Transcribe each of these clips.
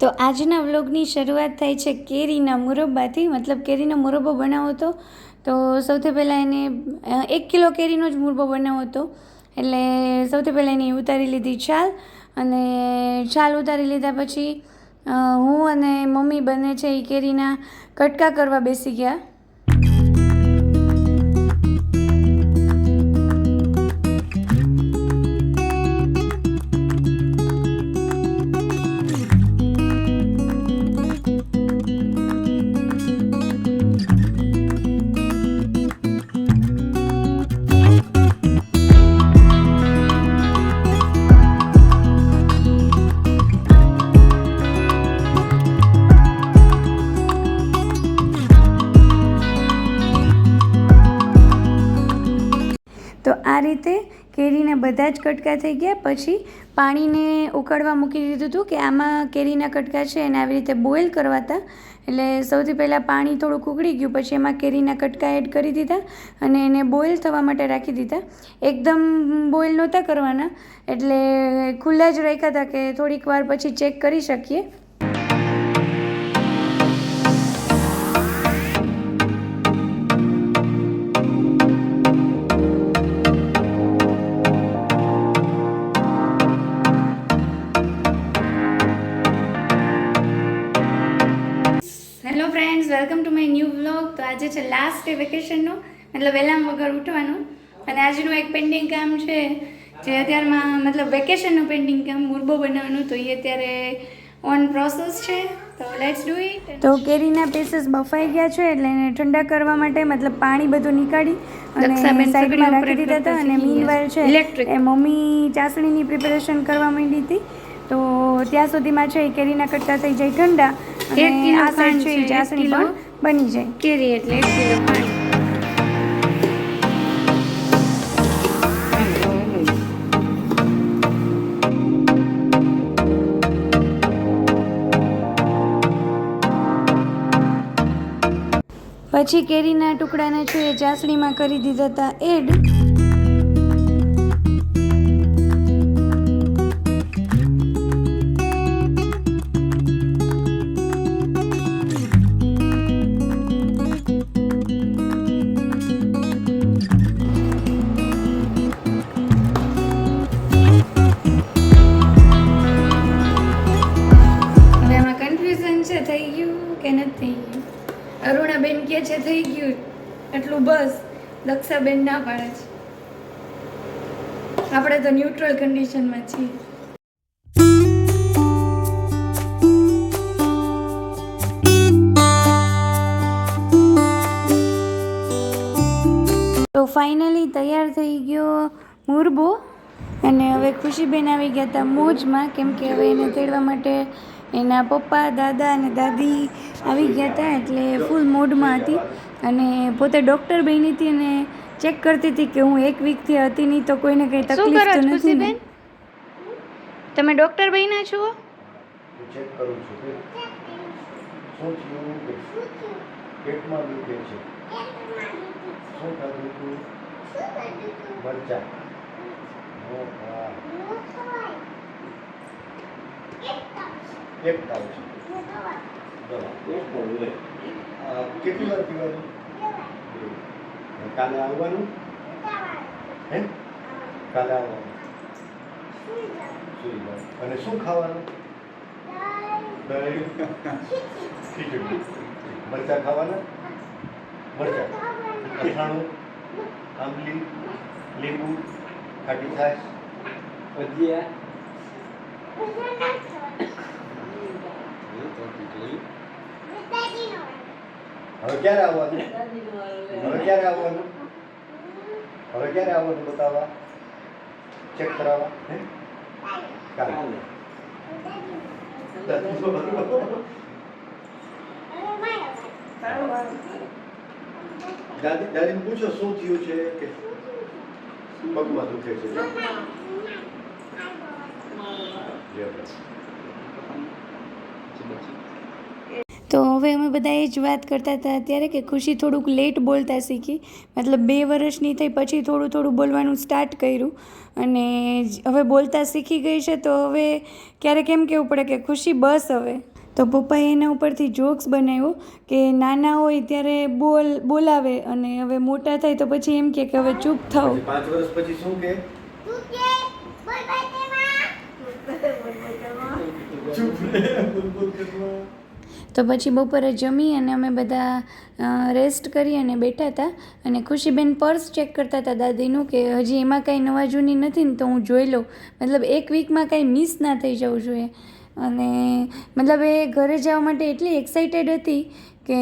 તો આજના વ્લોગની શરૂઆત થાય છે કેરીના મુરબ્બાથી. મતલબ કેરીનો મુરબ્બો બનાવો હતો તો સૌથી પહેલાં એને એક કિલો કેરીનો જ મુરબ્બો બનાવો હતો એટલે સૌથી પહેલાં એની ઉતારી લીધી છાલ અને છાલ ઉતારી લીધા પછી હું અને મમ્મી બંને છે એ કેરીના કટકા કરવા બેસી ગયા. તો આ રીતે કેરીના બધા જ કટકા થઈ ગયા. પછી પાણીને ઉકળવા મૂકી દીધું હતું કે આમાં કેરીના કટકા છે એને આવી રીતે બોઇલ કરવા હતા એટલે સૌથી પહેલાં પાણી થોડુંક ઉકળી ગયું, પછી એમાં કેરીના કટકા એડ કરી દીધા અને એને બોઇલ થવા માટે રાખી દીધા. એકદમ બોઇલ નહોતા કરવાના, એટલે ખુલ્લા જ રાખ્યા હતા કે થોડીક વાર પછી ચેક કરી શકીએ. Friends welcome to my new vlog તો આજે છે લાસ્ટ ડે વેકેશનનું મતલબ વહેલા વગર ઉઠવાનું. અને આજનું એક પેન્ડિંગ કામ છે જે અત્યારમાં મતલબ વેકેશનનું પેન્ડિંગ કામ મુરબો બનાવવાનું. તો એ અત્યારે ઓન પ્રોસેસ છે. તો લેટ્સ ડુ ઇટ તો કેરીના પીસીસ બફાઈ ગયા છે એટલે એને ઠંડા કરવા માટે મતલબ પાણી બધું નીકાળી અને સાઈડમાં રાખી દીધા હતા અને ઉપર છે. એ મમ્મી ચાસણીની પ્રિપેરેશન કરવા માંડી હતી. તો ત્યાં સુધીમાં છે કેરીના કટકા થઈ જાય ઠંડા. એક કિલો ખાંડ છે કિલો. બની જાય કેરી એટલે એક કિલો પછી કેરીના ટુકડાને છે એ ચાસણીમાં કરી દીધા હતા એડ અરુણાબેન કે છે, થઈ ગયું. એટલું બસ. દક્ષાબેન ના પાડે છે. આપણે તો ન્યુટ્રલ કન્ડિશનમાં છીએ. તો ફાઇનલી તૈયાર થઈ ગયો મુરબો. અને હવે ખુશીબેન આવી ગયા હતા મોજમાં, કેમ કે હવે એને તેડવા માટે એના પપ્પા દાદા અને દાદી આવી ગયા હતા એટલે ફૂલ મોડમાં હતી. અને પોતે ડૉક્ટર બની હતી અને ચેક કરતી હતી કે હું એક વીકથી હતી નહીં તો કોઈને કંઈ તકલીફ તો નથી ને. તમે ડોક્ટર બન્યા છો? ચેક કરું છું શું થયું પેટમાં દુખે છે. શું ખાધું તું? મરચા. એક તાવ છે. આ કેટલી વાર પીવાનું? કાલે આવવાનું? હે? કાલે આવવાનું. સુઈ. અને શું ખાવાનું? ખીચડી. મરચા ખાવાના? મરચા. અથાણું આંબલી લીંબુ ખાટી છાશ ભજીયા. હવે ક્યારે આવવાનું? હવે ક્યારે આવવાનું? હવે ક્યારે આવવાનું બતાવવા? ચેક કરાવવા? કાલે. દાદી પૂછો શું થયું છે કે પગમાં દુખે છે. તો હવે અમે બધા એ જ વાત કરતા હતા અત્યારે કે ખુશી થોડુંક લેટ બોલતા શીખી. મતલબ બે વર્ષની થઈ પછી થોડું થોડું બોલવાનું સ્ટાર્ટ કર્યું. અને હવે બોલતા શીખી ગઈ છે તો હવે ક્યારેક એમ કહેવું પડે કે ખુશી બસ હવે. તો પપ્પાએ એના ઉપરથી જોક્સ બનાવ્યો કે નાના હોય ત્યારે બોલ બોલાવે અને હવે મોટા થાય તો પછી એમ કે હવે ચૂપ થાવ. પાંચ વર્ષ પછી શું કે ચૂપ રે, બોલ બોલ કરવા. તો પછી બપોરે જમી અને અમે બધા રેસ્ટ કરી અને બેઠા હતા. અને ખુશીબેન પર્સ ચેક કરતા હતા દાદીનું કે હજી એમાં કાંઈ નવા જૂની નથી ને તો હું જોઈ લઉં. મતલબ એક વીકમાં કાંઈ મિસ ના થઈ જવું જોઈએ. અને મતલબ એ ઘરે જવા માટે એટલી એક્સાઇટેડ હતી કે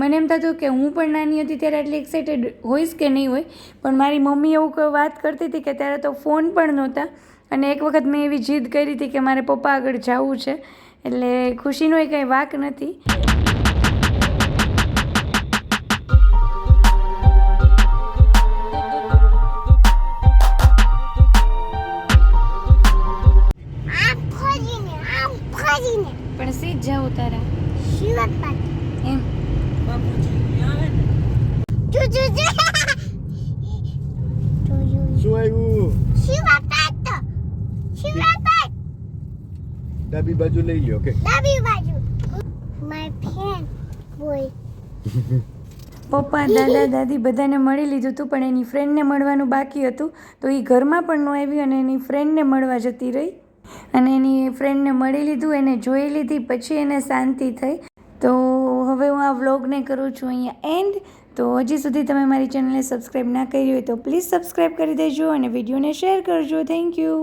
મને એમ થતું કે હું પણ નાની હતી ત્યારે એટલી એક્સાઇટેડ હોઈશ કે નહીં હોય, પણ મારી મમ્મી એવું વાત કરતી હતી કે ત્યારે તો ફોન પણ નહોતા. અને એક વખત મેં એવી જીદ કરી હતી કે મારે પપ્પા આગળ જવું છે, એટલે ખુશીનો એ કંઈ વાક નથી. ડાબી બાજુ લઈ લ્યો કે ડાબી બાજુ. માય ફ્રેન્ડ બોય પપ્પા દાદા દાદી બધાને મળી લીધું હતું પણ એની ફ્રેન્ડને મળવાનું બાકી હતું. તો એ ઘરમાં પણ ન આવી અને એની ફ્રેન્ડને મળવા જતી રહી. અને એની ફ્રેન્ડને મળી લીધું એને જોઈ લીધી પછી એને શાંતિ થઈ. તો હવે હું આ વ્લોગને કરું છું અહીંયા એન્ડ તો હજી સુધી તમે મારી ચેનલને સબસ્ક્રાઈબ ના કરી હોય તો પ્લીઝ સબસ્ક્રાઈબ કરી દેજો અને વિડીયોને શેર કરજો. Thank you